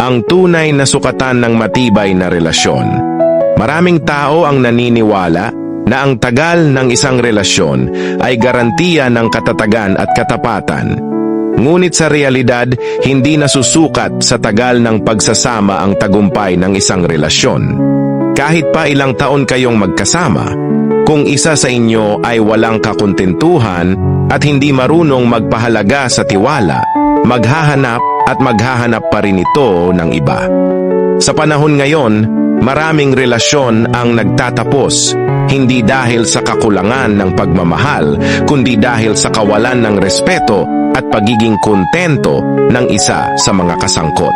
ang tunay na sukatan ng matibay na relasyon. Maraming tao ang naniniwala na ang tagal ng isang relasyon ay garantiya ng katatagan at katapatan. Ngunit sa realidad, hindi nasusukat sa tagal ng pagsasama ang tagumpay ng isang relasyon. Kahit pa ilang taon kayong magkasama, kung isa sa inyo ay walang kakuntentuhan at hindi marunong magpahalaga sa tiwala, maghahanap at maghahanap pa rin ito ng iba. Sa panahon ngayon, maraming relasyon ang nagtatapos, hindi dahil sa kakulangan ng pagmamahal, kundi dahil sa kawalan ng respeto at pagiging kontento ng isa sa mga kasangkot.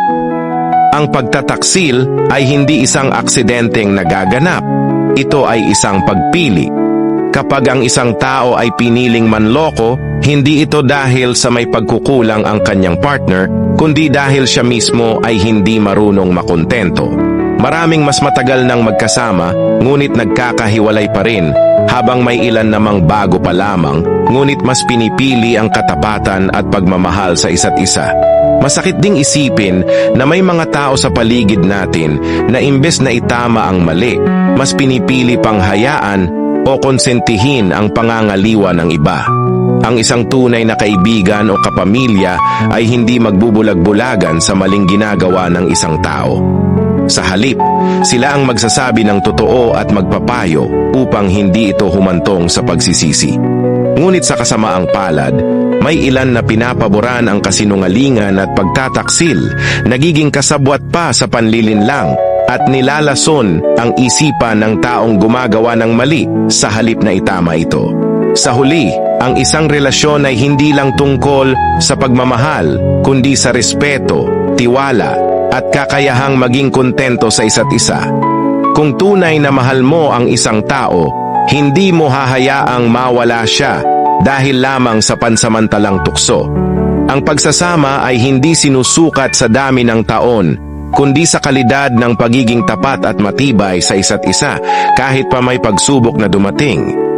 Ang pagtataksil ay hindi isang aksidenteng nagaganap. Ito ay isang pagpili. Kapag ang isang tao ay piniling manloko, hindi ito dahil sa may pagkukulang ang kanyang partner, kundi dahil siya mismo ay hindi marunong makontento. Maraming mas matagal nang magkasama, ngunit nagkakahiwalay pa rin, habang may ilan namang bago pa lamang, ngunit mas pinipili ang katapatan at pagmamahal sa isa't isa. Masakit ding isipin na may mga tao sa paligid natin na imbes na itama ang mali, mas pinipili pang hayaan o konsentihin ang pangangaliwa ng iba. Ang isang tunay na kaibigan o kapamilya ay hindi magbubulag-bulagan sa maling ginagawa ng isang tao. Sa halip, sila ang magsasabi ng totoo at magpapayo upang hindi ito humantong sa pagsisisi. Ngunit sa kasamaang palad, may ilan na pinapaboran ang kasinungalingan at pagtataksil, nagiging kasabwat pa sa panlilinlang at nilalason ang isipan ng taong gumagawa ng mali sa halip na itama ito. Sa huli, ang isang relasyon ay hindi lang tungkol sa pagmamahal, kundi sa respeto, tiwala, at kakayahang maging kontento sa isa't isa. Kung tunay na mahal mo ang isang tao, hindi mo hahayaang mawala siya dahil lamang sa pansamantalang tukso. Ang pagsasama ay hindi sinusukat sa dami ng taon, kundi sa kalidad ng pagiging tapat at matibay sa isa't isa kahit pa may pagsubok na dumating.